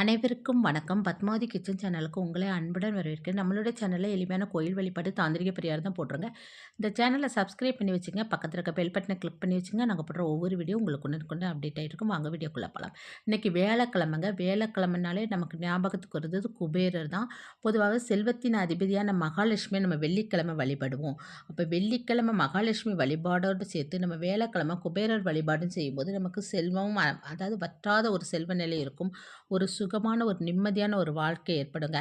அனைவருக்கும் வணக்கம். பத்மாவதி கிச்சன் சேனலுக்கு உங்களை அன்புடன் வரவேற்கிறேன். நம்மளோட சேனலில் எளிமையான கோயில் வழிபாடு தாந்திரிக பெரியார் தான் போட்டுருங்க. இந்த சேனலை சப்ஸ்கிரைப் பண்ணி வச்சுங்க. பக்கத்தில் இருக்க பெல் பட்டனை கிளிக் பண்ணி வச்சுங்க. நாங்கள் போடுற ஒவ்வொரு வீடியோ உங்களுக்கு கொண்டு கொண்டு அப்டேட் ஆகிருக்கும் வாங்க வீடியோக்குள்ளே போகலாம் இன்றைக்கி வேலைக்கிழமைங்க வேலைக்கிழமைனாலே நமக்கு ஞாபகத்துக்கு வருது குபேரர் தான். பொதுவாக செல்வத்தின் அதிபதியான மகாலட்சுமியை நம்ம வெள்ளிக்கிழமை வழிபடுவோம். அப்போ வெள்ளிக்கிழமை மகாலட்சுமி வழிபாடோடு சேர்த்து நம்ம வேலைக்கிழமை குபேரர் வழிபாடும் செய்யும்போது நமக்கு செல்வமும் அதாவது வற்றாத ஒரு செல்வ நிலை இருக்கும். ஒரு சு சுகமான ஒரு நிம்மதியான ஒரு வாழ்க்கை ஏற்படுங்க.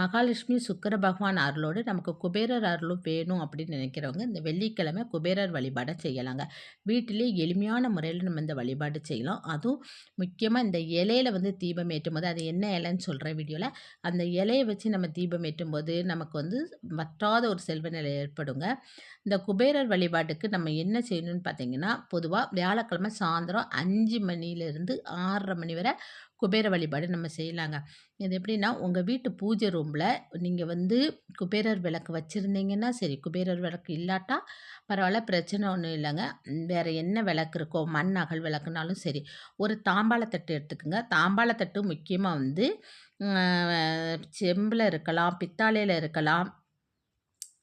மகாலட்சுமி சுக்கர பகவான் அருளோடு நமக்கு குபேரர் அருளும் வேணும் அப்படின்னு நினைக்கிறவங்க இந்த வெள்ளிக்கிழமை குபேரர் வழிபாடை செய்யலாங்க. வீட்டிலே எளிமையான முறையில் நம்ம இந்த வழிபாடு செய்யலாம். அதுவும் முக்கியமாக இந்த இலையில வந்து தீபம் ஏற்றும் போது அது என்ன இலைன்னு சொல்கிற வீடியோவில் அந்த இலையை வச்சு நம்ம தீபம் ஏற்றும் போது நமக்கு வந்து வற்றாத ஒரு செல்வ நிலை ஏற்படுங்க. இந்த குபேரர் வழிபாட்டுக்கு நம்ம என்ன செய்யணும்னு பார்த்தீங்கன்னா பொதுவாக வியாழக்கிழமை சாயந்தரம் அஞ்சு மணிலேருந்து ஆறரை மணி வரை குபேர வழிபாடு நம்ம நம்ம செய்யலாங்க. இது எப்படின்னா உங்கள் வீட்டு பூஜை ரூமில் நீங்கள் வந்து குபேரர் விளக்கு வச்சுருந்தீங்கன்னா சரி குபேரர் விளக்கு இல்லாட்டா பரவாயில்ல பிரச்சனை ஒன்றும் இல்லைங்க. வேறு என்ன விளக்கு இருக்கோ மண் அகல் விளக்குனாலும் சரி ஒரு தாம்பாளத்தட்டு எடுத்துக்கோங்க. தாம்பாளத்தட்டு முக்கியமாக வந்து செம்பில் இருக்கலாம் பித்தாளையில் இருக்கலாம்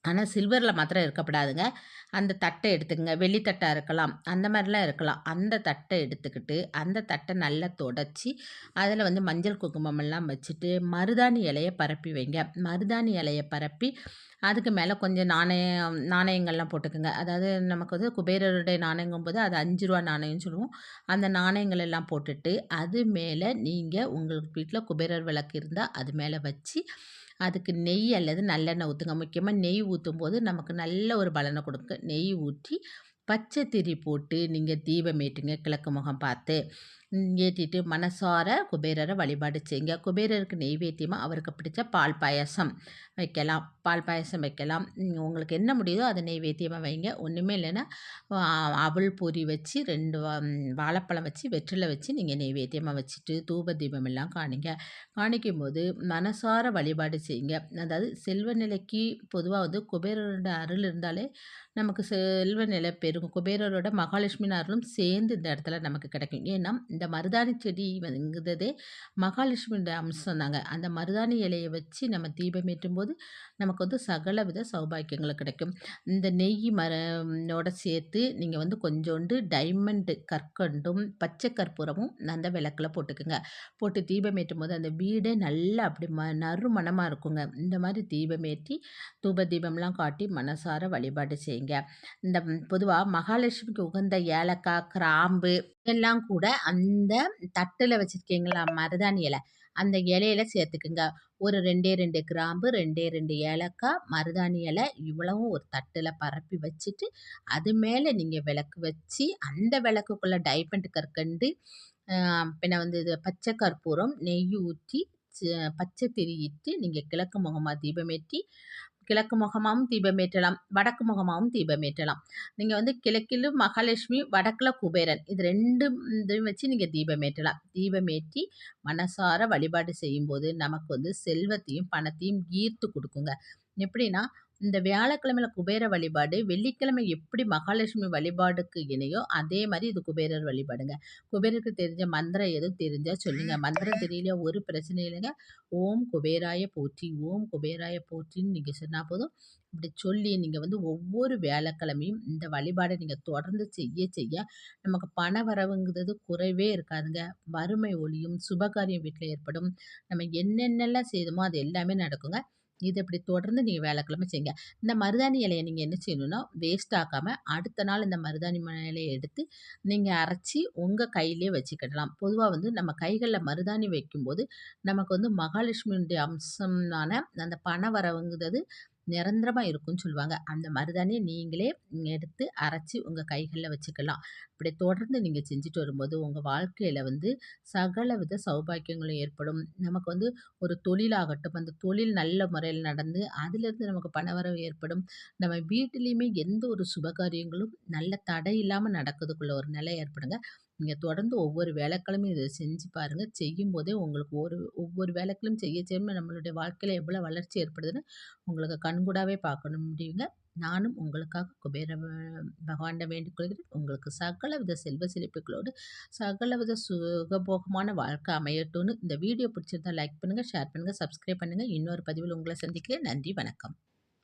ஆனால் சில்வரில் மாத்திரம் இருக்கப்படாதுங்க. அந்த தட்டை எடுத்துக்கங்க. வெள்ளித்தட்டாக இருக்கலாம். அந்த மாதிரிலாம் இருக்கலாம். அந்த தட்டை எடுத்துக்கிட்டு அந்த தட்டை நல்லா தொடச்சி அதில் வந்து மஞ்சள் குங்குமமெல்லாம் வச்சுட்டு மருதாணி இலையை பரப்பி வைங்க. மருதாணி இலையை பரப்பி அதுக்கு மேலே கொஞ்சம் நாணயம் நாணயங்கள்லாம் போட்டுக்கோங்க. அதாவது நமக்கு வந்து குபேரருடைய நாணயங்கும் போது அது அஞ்சு ரூபா நாணயம்னு சொல்லுவோம். அந்த நாணயங்கள் எல்லாம் போட்டுட்டு அது மேலே நீங்கள் உங்களுக்கு வீட்டில் குபேரர் விளக்கு இருந்தால் அது மேலே வச்சு அதுக்கு நெய் அல்லது நல்லெண்ணெய் ஊற்றுங்க முக்கியமாக நெய் ஊற்றும் போது நமக்கு நல்ல ஒரு பலனை கொடுக்கும். நெய் ஊற்றி பச்சை திரி போட்டு நீங்கள் தீபம் ஏற்றுங்க கிழக்கு முகம் பார்த்து. ஏற்றிட்டு மனசார குபேரரை வழிபாடு செய்யுங்க. குபேரருக்கு நெய்வேத்தியமாக அவருக்கு பிடிச்ச பால் பாயசம் வைக்கலாம். பால் பாயசம் வைக்கலாம். உங்களுக்கு என்ன முடியுதோ அதை நெய்வேத்தியமாக வைங்க. ஒன்றுமே இல்லைன்னா அவள் பொரி வச்சு ரெண்டு வாழைப்பழம் வச்சு வெற்றிலை வச்சு நீங்கள் நெய்வேத்தியமாக வச்சுட்டு தூப தீபம் எல்லாம் காணிங்க. காணிக்கும் போது மனசார வழிபாடு செய்யுங்க. அதாவது செல்வ நிலைக்கு பொதுவாக வந்து குபேரரோட அருள் இருந்தாலே நமக்கு செல்வ நிலை இருக்கும். குபேரரோட மகாலட்சுமி அருளும் சேர்ந்து இந்த இடத்துல நமக்கு கிடைக்கும். ஏன்னா இந்த மருதாணி செடி வந்துங்கிறதே மகாலட்சுமியோட அம்சம் தாங்க. அந்த மருதாணி இலையை வச்சு நம்ம தீபம் ஏற்றும்போது நமக்கு வந்து சகல வித சௌபாக்கியங்கள் கிடைக்கும். இந்த நெய் மரனோட சேர்த்து நீங்கள் வந்து கொஞ்சோண்டு டைமண்டு கற்கண்டும் பச்சை கற்பூரமும் அந்த விளக்கில் போட்டுக்குங்க. போட்டு தீபம் ஏற்றும் போது அந்த வீடே நல்லா அப்படி ம நறுமணமாக இருக்குங்க. இந்த மாதிரி தீபம் ஏற்றி தூப தீபம்லாம் காட்டி மனசார வழிபாடு செய்யுங்க. இந்த பொதுவாக மகாலட்சுமிக்கு உகந்த ஏலக்காய் கிராம்பு எல்லாம் கூட அந்த தட்டில் வச்சுருக்கீங்களா? மருதாணி இலை. அந்த இலையில சேர்த்துக்குங்க. ஒரு ரெண்டே ரெண்டு கிராம்பு ரெண்டே ரெண்டு ஏலக்காய் மருதாணி இலை இவ்வளவும் ஒரு தட்டில் பரப்பி வச்சுட்டு அது மேலே நீங்கள் விளக்கு வச்சு அந்த விளக்குக்குள்ளே டைபண்ட் கற்கண்டு பின்ன வந்து இது பச்சை கற்பூரம் நெய் ஊற்றி பச்சை திரியிட்டு நீங்கள் கிழக்கு முகமாக தீபமேற்றி கிழக்கு முகமாகவும் தீபமேற்றலாம் வடக்கு முகமாகவும் தீபமேற்றலாம் நீங்கள் வந்து கிழக்கிலும் மகாலட்சுமி வடக்கில் குபேரன். இது ரெண்டு இதையும் வச்சு நீங்கள் தீபமேற்றலாம் தீபமேற்றி மனசார வழிபாடு செய்யும்போது நமக்கு வந்து செல்வத்தையும் பணத்தையும் ஈர்த்து கொடுக்குங்க. எப்படின்னா இந்த வியாழக்கிழமையில குபேர வழிபாடு வெள்ளிக்கிழமை எப்படி மகாலட்சுமி வழிபாடுக்கு இணையோ அதே மாதிரி இது குபேரர் வழிபாடுங்க. குபேரருக்கு தெரிஞ்ச மந்திரம் எதுவும் தெரிஞ்சால் சொல்லுங்கள் மந்திரம் தெரியலையா? ஒரு பிரச்சனை இல்லைங்க. ஓம் குபேராய போற்றி ஓம் குபேராய போற்றின்னு நீங்கள் சொன்னால் போதும். இப்படி சொல்லி நீங்கள் வந்து ஒவ்வொரு வியாழக்கிழமையும் இந்த வழிபாடை நீங்கள் தொடர்ந்து செய்ய செய்ய நமக்கு பண வரவுங்கிறது குறைவே இருக்காதுங்க. வறுமை ஒளியும் சுபகாரியம் வீட்டில் ஏற்படும். நம்ம என்னென்னலாம் செய்தோமோ அது எல்லாமே நடக்குங்க. இது இப்படி தொடர்ந்து நீங்கள் வேலைக்கிழமை செய்யுங்க. இந்த மருதாணி இலையை நீங்கள் என்ன செய்யணும்னா வேஸ்ட் ஆக்காமல் அடுத்த நாள் இந்த மருதாணி இலையை எடுத்து நீங்கள் அரைச்சி உங்கள் கையிலே வச்சுக்கிடலாம். பொதுவாக வந்து நம்ம கைகளில் மருதாணி வைக்கும்போது நமக்கு வந்து மகாலட்சுமியுடைய அம்சமான அந்த பண வரவுங்கிறது நிரந்தரமாக இருக்கும்னு சொல்லுவாங்க. அந்த மருதாணியை நீங்களே எடுத்து அரைச்சி உங்கள் கைகளில் வச்சுக்கலாம். இப்படி தொடர்ந்து நீங்கள் செஞ்சுட்டு வரும்போது உங்கள் வாழ்க்கையில் வந்து சகல வித சௌபாக்கியங்களும் ஏற்படும். நமக்கு வந்து ஒரு தொழிலாகட்டும் அந்த தொழில் நல்ல முறையில் நடந்து அதிலிருந்து நமக்கு பணவரவு ஏற்படும். நம்ம வீட்டிலையுமே எந்த ஒரு சுபகாரியங்களும் நல்ல தடை இல்லாமல் நடக்கிறதுக்குள்ள ஒரு நிலை ஏற்படுங்க. நீங்கள் தொடர்ந்து ஒவ்வொரு வேலைக்கிழமையும் இதை செஞ்சு பாருங்கள் செய்யும்போதே உங்களுக்கு ஒரு ஒவ்வொரு வேலைக்கிழமையும் செய்ய செய்ய நம்மளுடைய வாழ்க்கையில் எவ்வளோ வளர்ச்சி ஏற்படுதுன்னு உங்களுக்கு கண்கூடாவே பார்க்கணும். முடியுங்க. நானும் உங்களுக்காக குபேர பகவான்கிட்ட வேண்டிக்கொள்கிறேன் உங்களுக்கு சகலவித செல்வ செழிப்புகளோடு சகலவித சுகபோகமான வாழ்க்கை அமையட்டும்னு இந்த வீடியோ பிடிச்சிருந்தா லைக் பண்ணுங்கள் ஷேர் பண்ணுங்கள் சப்ஸ்கிரைப் பண்ணுங்கள் இன்னொரு பதிவில் உங்களை சந்திக்கிறேன். நன்றி வணக்கம்.